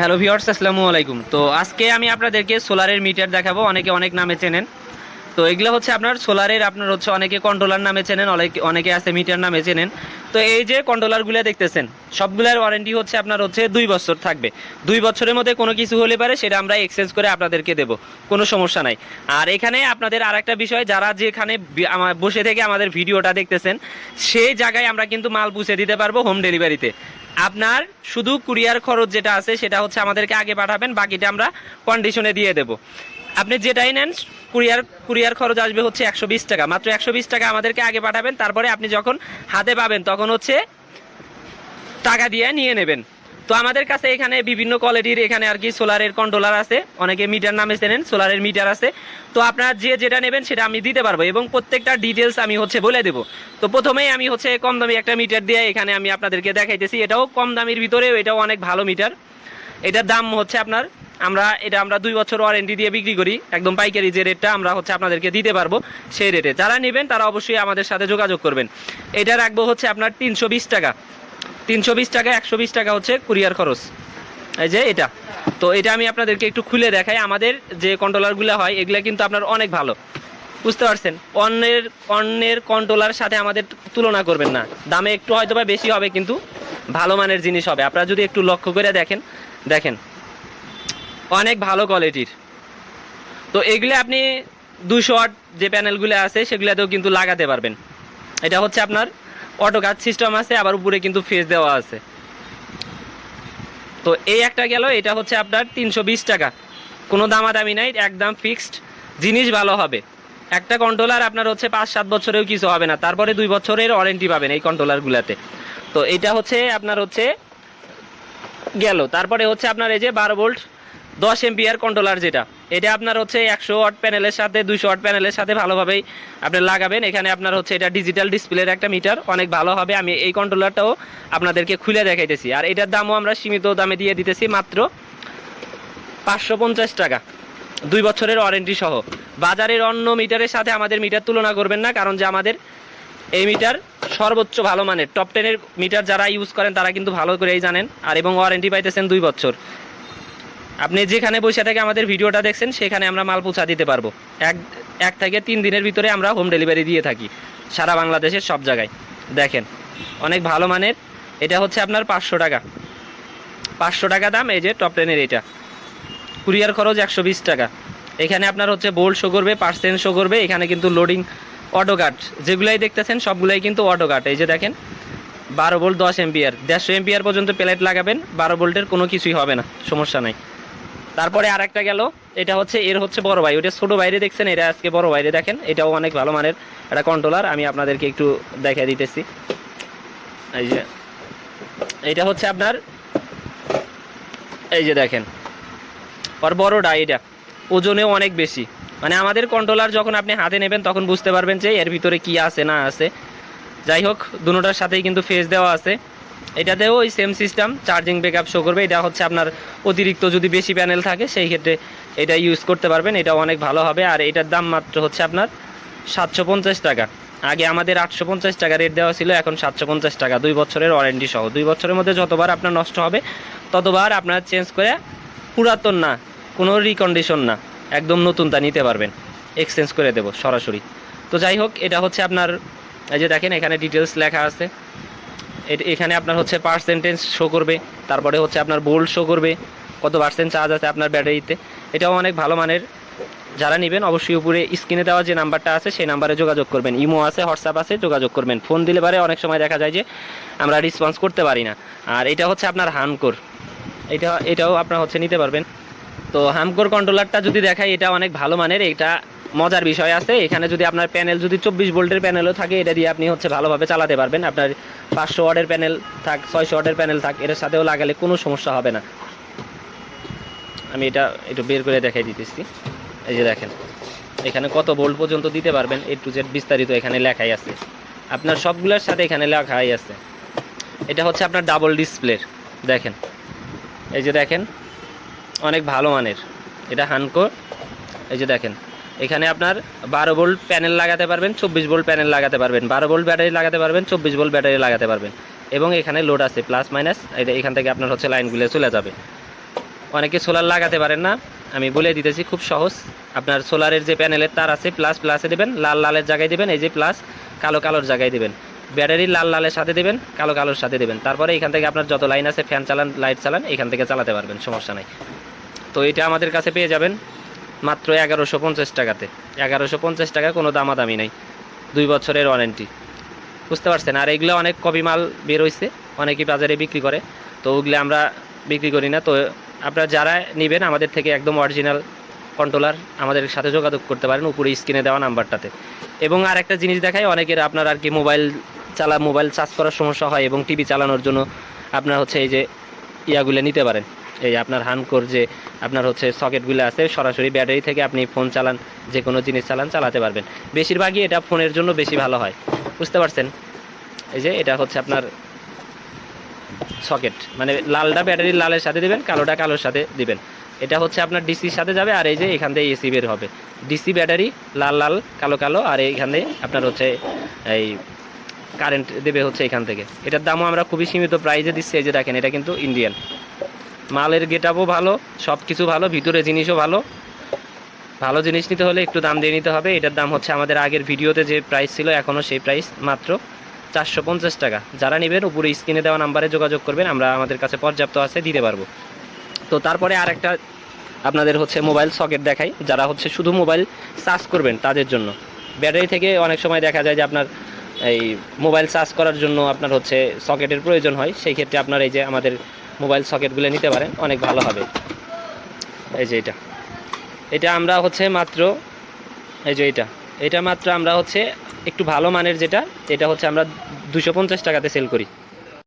Hello viewers আসসালামু আলাইকুম। তো আজকে আমি আপনাদেরকে সোলারের মিটার দেখাবো, অনেকে অনেক নামে চেনেন। তো এগুলো হচ্ছে আপনার সোলারের, আপনার হচ্ছে অনেকে কন্ট্রোলার নামে চেনেন, অনেকে অনেকে আছে মিটার নামে চেনেন। তো এই যে কন্ট্রোলারগুলো দেখতেছেন, সবগুলোর ওয়ারেন্টি হচ্ছে আপনার হচ্ছে দুই বছর থাকবে। দুই বছরের মধ্যে কোনো কিছু হলে পারে, সেটা আমরা এক্সচেঞ্জ করে আপনাদেরকে দেবো, কোনো সমস্যা নাই। আর এখানে আপনাদের আর একটা বিষয়, যারা যেখানে বসে থেকে আমাদের ভিডিওটা দেখতেছেন, সেই জায়গায় আমরা কিন্তু মাল পুষে দিতে পারব হোম ডেলিভারিতে। আপনার শুধু কুরিয়ার খরচ যেটা আছে সেটা হচ্ছে আমাদেরকে আগে পাঠাবেন, বাকিটা আমরা কন্ডিশনে দিয়ে দেব। আপনি যেটাই নেন, কুরিয়ার কুরিয়ার খরচ আসবে হচ্ছে একশো বিশ টাকা। মাত্র একশো বিশ টাকা আমাদেরকে আগে পাঠাবেন, তারপরে আপনি যখন হাতে পাবেন, তখন হচ্ছে টাকা দিয়ে নিয়ে নেবেন। তো আমাদের কাছে এখানে বিভিন্ন কোয়ালিটির এখানে আর কি সোলারের কন্ট্রোলার আছে। অনেকে মিটার নামে চেনেন, সোলারের মিটার আছে। তো আপনার যে যেটা নেবেন সেটা আমি দিতে পারব এবং প্রত্যেকটা ডিটেলস আমি হচ্ছে বলে দেবো। তো প্রথমেই আমি হচ্ছে কম দামি একটা মিটার দিয়ে এখানে আমি আপনাদেরকে দেখাইতেছি। এটাও কম দামির ভিতরেও এটাও অনেক ভালো মিটার এটার দাম হচ্ছে আপনার, আমরা এটা আমরা দুই বছর ওয়ারেন্টি দিয়ে বিক্রি করি। একদম পাইকারি যে রেটটা আমরা হচ্ছে আপনাদেরকে দিতে পারব সেই রেটে যারা নেবেন তারা অবশ্যই আমাদের সাথে যোগাযোগ করবেন। এটা রাখব হচ্ছে আপনার তিনশো বিশ টাকা। তিনশো বিশ টাকা, একশো বিশ টাকা হচ্ছে কুরিয়ার খরচ। এই যে এটা। তো এটা আমি আপনাদেরকে একটু খুলে দেখাই। আমাদের যে কন্ট্রোলারগুলো হয়, এগুলো কিন্তু আপনার অনেক ভালো। বুঝতে পারছেন? অন্যের অন্যের কন্ট্রোলার সাথে আমাদের তুলনা করবেন না। দামে একটু হয়তো বা বেশি হবে, কিন্তু ভালো মানের জিনিস হবে। আপনারা যদি একটু লক্ষ্য করে দেখেন দেখেন। অনেক ভালো কোয়ালিটির তো এগুলো আপনি দুশো ওয়াট যে প্যানেলগুলো আছে, সেগুলোতেও কিন্তু লাগাতে পারবেন। এটা হচ্ছে আপনার অটো কাজ সিস্টেম আছে, আবার উপরে কিন্তু ফেস দেওয়া আছে। তো এই একটা গেল, এটা হচ্ছে আপনার তিনশো বিশ টাকা। কোনো দামাদামি নাই, একদম ফিক্সড জিনিস ভালো হবে। একটা কন্ট্রোলার আপনার হচ্ছে পাঁচ সাত বছরেও কিছু হবে না, তারপরে দুই বছরের ওয়ারেন্টি পাবেন এই কন্ট্রোলারগুলোতে তো এটা হচ্ছে আপনার হচ্ছে গেল। তারপরে হচ্ছে আপনার এই যে বারো ভোল্ট দশ এমপিআর কন্ট্রোলার যেটা। এটা আপনার হচ্ছে একশো ওয়াট প্যানেলের সাথে, দুইশো ওয়াট প্যানেলের সাথে ভালোভাবেই আপনি লাগাবেন। এখানে আপনার হচ্ছে এটা ডিজিটাল ডিসপ্লের একটা মিটার অনেক ভালো হবে। আমি এই কন্ট্রোলারটাও আপনাদেরকে খুলে দেখাইতেছি। আর এটার দামও আমরা সীমিত দামে দিয়ে দিতেছি মাত্র পাঁচশো পঞ্চাশ টাকা। দুই বছরের ওয়ারেন্টি সহ। বাজারের অন্য মিটারের সাথে আমাদের মিটার তুলনা করবেন না, কারণ যে আমাদের এই মিটার সর্বোচ্চ ভালো মানের। টপ টেনের মিটার যারা ইউজ করেন, তারা কিন্তু ভালো করেই জানেন। আর এবং ওয়ারেন্টি পাইতেছেন দুই বছর। আপনি যেখানে বসে থেকে আমাদের ভিডিওটা দেখছেন, সেখানে আমরা মাল পৌঁছা দিতে পারব। এক এক থেকে তিন দিনের ভিতরে আমরা হোম ডেলিভারি দিয়ে থাকি, সারা বাংলাদেশের সব জায়গায়। দেখেন, অনেক ভালো মানের, এটা হচ্ছে আপনার পাঁচশো টাকা। পাঁচশো টাকা দাম, এই যে টপ টেনের এটা। কুরিয়ার খরচ একশো বিশ টাকা। এখানে আপনার হচ্ছে বোল্ট শো করবে পার্সেন্ট শো করবে, এখানে কিন্তু লোডিং অটো কাট যেগুলাই দেখতেছেন, সবগুলাই কিন্তু অটো কাট এই যে দেখেন, বারো ভোল্ট দশ এমপিআর দেড়শো এমপিআর পর্যন্ত প্লেট লাগাবেন, বারো ভোল্টের কোনো কিছুই হবে না, সমস্যা নাই। তারপরে আর একটা গেল, এটা হচ্ছে, এর হচ্ছে বড় ভাই। ওটা ছোট বাইরে দেখছেন, এটা আজকে বড় বাইরে দেখেন। এটাও অনেক ভালো মানের একটা কন্ট্রোলার আমি আপনাদেরকে একটু দেখা দিতেছি। এই যে, এটা হচ্ছে আপনার, এই যে দেখেন আর বড়টা এটা, ওজনেও অনেক বেশি। মানে আমাদের কন্ট্রোলার যখন আপনি হাতে নেবেন, তখন বুঝতে পারবেন যে এর ভিতরে কি আছে, না আছে। যাই হোক দুটোটার সাথেই কিন্তু ফেস দেওয়া আছে। এটাতেও ওই same system charging backup show করবে। এটা হচ্ছে আপনার অতিরিক্ত যদি বেশি প্যানেল থাকে, সেই ক্ষেত্রে এটা ইউজ করতে পারবেন। এটা অনেক ভালো হবে। আর এটার দাম মাত্র হচ্ছে আপনার সাতশো পঞ্চাশ টাকা। আগে আমাদের আটশো পঞ্চাশ টাকা রেট দেওয়া ছিল, এখন সাতশো পঞ্চাশ টাকা। দুই বছরের ওয়ারেন্টি সহ। দুই বছরের মধ্যে যতবার আপনার নষ্ট হবে, ততবার আপনার চেঞ্জ করে পুরাতন না, কোনো রিকন্ডিশন না, একদম নতুন তা নিতে পারবেন। এক্সচেঞ্জ করে দেবো সরাসরি। তো যাই হোক, এটা হচ্ছে আপনার, এই যে দেখেন, এখানে ডিটেলস লেখা আছে। এখানে আপনার হচ্ছে পার্সেন্টেজ শো করবে, তারপরে হচ্ছে আপনার বোল্ড শো করবে, কত পার্সেন্ট চার্জ আছে আপনার ব্যাটারিতে এটাও অনেক ভালো মানের। যারা নেবেন অবশ্যই উপরে স্ক্রিনে দেওয়া যে নাম্বারটা আছে, সেই নাম্বারে যোগাযোগ করবেন। ইমো আছে হোয়াটসঅ্যাপ আছে, যোগাযোগ করবেন। ফোন দিলে পারে অনেক সময় দেখা যায় যে আমরা রেসপন্স করতে পারি না। আর এটা হচ্ছে আপনার হানকোর এটা, এটাও আপনার হচ্ছে নিতে পারবেন। তো হামকোর কন্ট্রোলারটা যদি দেখাই, এটা অনেক ভালো মানের। এটা মজার বিষয় আছে। এখানে যদি আপনার প্যানেল যদি চব্বিশ ভোল্টের প্যানেলও থাকে, এটা দিয়ে আপনি হচ্ছে ভালোভাবে চালাতে পারবেন। আপনার পাঁচশো ওয়াটের প্যানেল থাক, ছয়শো ওয়াটের প্যানেল থাক, এর সাথেও লাগালে কোনো সমস্যা হবে না। আমি এটা একটু বের করে দেখাই দিতেছি। এই যে দেখেন, এখানে কত ভোল্ট পর্যন্ত দিতে পারবেন, এ টু জেড বিস্তারিত এখানে লেখাই আছে। আপনার সবগুলোর সাথে এখানে লেখাই আছে। এটা হচ্ছে আপনার ডাবল ডিসপ্লের দেখেন, এই যে দেখেন, অনেক ভালো মানের। এটা হানকো, এই যে দেখেন এখানে আপনার বারো ভোল্ট প্যানেল লাগাতে পারবেন, চব্বিশ ভোল্ট প্যানেল লাগাতে পারবেন। বারো ভোল্ট ব্যাটারি লাগাতে পারবেন, চব্বিশ ভোল্ট ব্যাটারি লাগাতে পারবেন। এবং এখানে লোড আছে প্লাস মাইনাস এটা এখান থেকে আপনার হচ্ছে লাইনগুলো চলে যাবে। অনেকে সোলার লাগাতে পারেন না, আমি বলে দিতেছি খুব সহজ। আপনার সোলারের যে প্যানেলের তার আছে প্লাস প্লাসে দেবেন, লাল লালের জায়গায় দেবেন, এই যে প্লাস কালো কালোর জায়গায় দেবেন। ব্যাটারি লাল লালের সাথে দেবেন, কালো কালোর সাথে দেবেন। তারপরে এখান থেকে আপনার যত লাইন আছে ফ্যান চালান লাইট চালান, এখান থেকে চালাতে পারবেন, সমস্যা নাই। তো এটা আমাদের কাছে পেয়ে যাবেন। মাত্র এগারোশো পঞ্চাশ টাকাতে। এগারোশো পঞ্চাশ টাকা কোনো দামাদামি নাই। দুই বছরের ওয়ারেন্টি বুঝতে পারছেন? আর এগুলো অনেক কপি মাল বের হয়েছে অনেকেই বাজারে বিক্রি করে। তো ওগুলো আমরা বিক্রি করি না। তো আপনারা যারা নেবেন, আমাদের থেকে একদম অরিজিনাল কন্ট্রোলার আমাদের সাথে যোগাযোগ করতে পারেন, উপরে স্ক্রিনে দেওয়া নাম্বারটাতে। এবং আর একটা জিনিস দেখায় অনেকের আপনার আর কি মোবাইল চালা মোবাইল চার্জ করার সমস্যা হয় এবং টিভি চালানোর জন্য আপনার হচ্ছে এই যে ইয়াগুলো নিতে পারেন। এই আপনার হানকোর যে আপনার হচ্ছে সকেটগুলো আছে, সরাসরি ব্যাটারি থেকে আপনি ফোন চালান যে কোনো জিনিস চালান, চালাতে পারবেন। বেশিরভাগই এটা ফোনের জন্য বেশি ভালো হয়। বুঝতে পারছেন? এই যে এটা হচ্ছে আপনার সকেট। মানে লালটা ব্যাটারির লালের সাথে দিবেন, কালোটা কালোর সাথে দিবেন। এটা হচ্ছে আপনার ডিসির সাথে যাবে, আর এই যে এখান থেকে এসি বের হবে। ডিসি ব্যাটারি, লাল লাল, কালো কালো, আর এইখান থেকে আপনার হচ্ছে এই কারেন্ট দেবে হচ্ছে এখান থেকে। এটার দামও আমরা খুবই সীমিত প্রাইজে দিচ্ছি, এই যে দেখেন, এটা কিন্তু ইন্ডিয়ান। মালের গেটআপও ভালো সব কিছু ভালো, ভিতরে জিনিসও ভালো। ভালো জিনিস নিতে হলে একটু দাম দিয়ে নিতে হবে। এটার দাম হচ্ছে আমাদের আগের ভিডিওতে যে প্রাইস ছিল, এখনও সেই প্রাইস মাত্র চারশো পঞ্চাশ টাকা। যারা নেবেন, উপরে স্ক্রিনে দেওয়া নাম্বারে যোগাযোগ করবেন, আমরা আমাদের কাছে পর্যাপ্ত আছে, দিতে পারব। তো তারপরে আর একটা আপনাদের হচ্ছে মোবাইল সকেট দেখাই। যারা হচ্ছে শুধু মোবাইল চার্জ করবেন তাদের জন্য। ব্যাটারি থেকে অনেক সময় দেখা যায় যে আপনার এই মোবাইল চার্জ করার জন্য আপনার হচ্ছে সকেটের প্রয়োজন হয়। সেই ক্ষেত্রে আপনার এই যে আমাদের মোবাইল সকেটগুলো নিতে পারেন, অনেক ভালো হবে। এই যে এটা। এটা আমরা হচ্ছে মাত্র, এই যে এটা। এটা মাত্র আমরা হচ্ছে একটু ভালো মানের যেটা, এটা হচ্ছে আমরা দুশো টাকাতে সেল করি।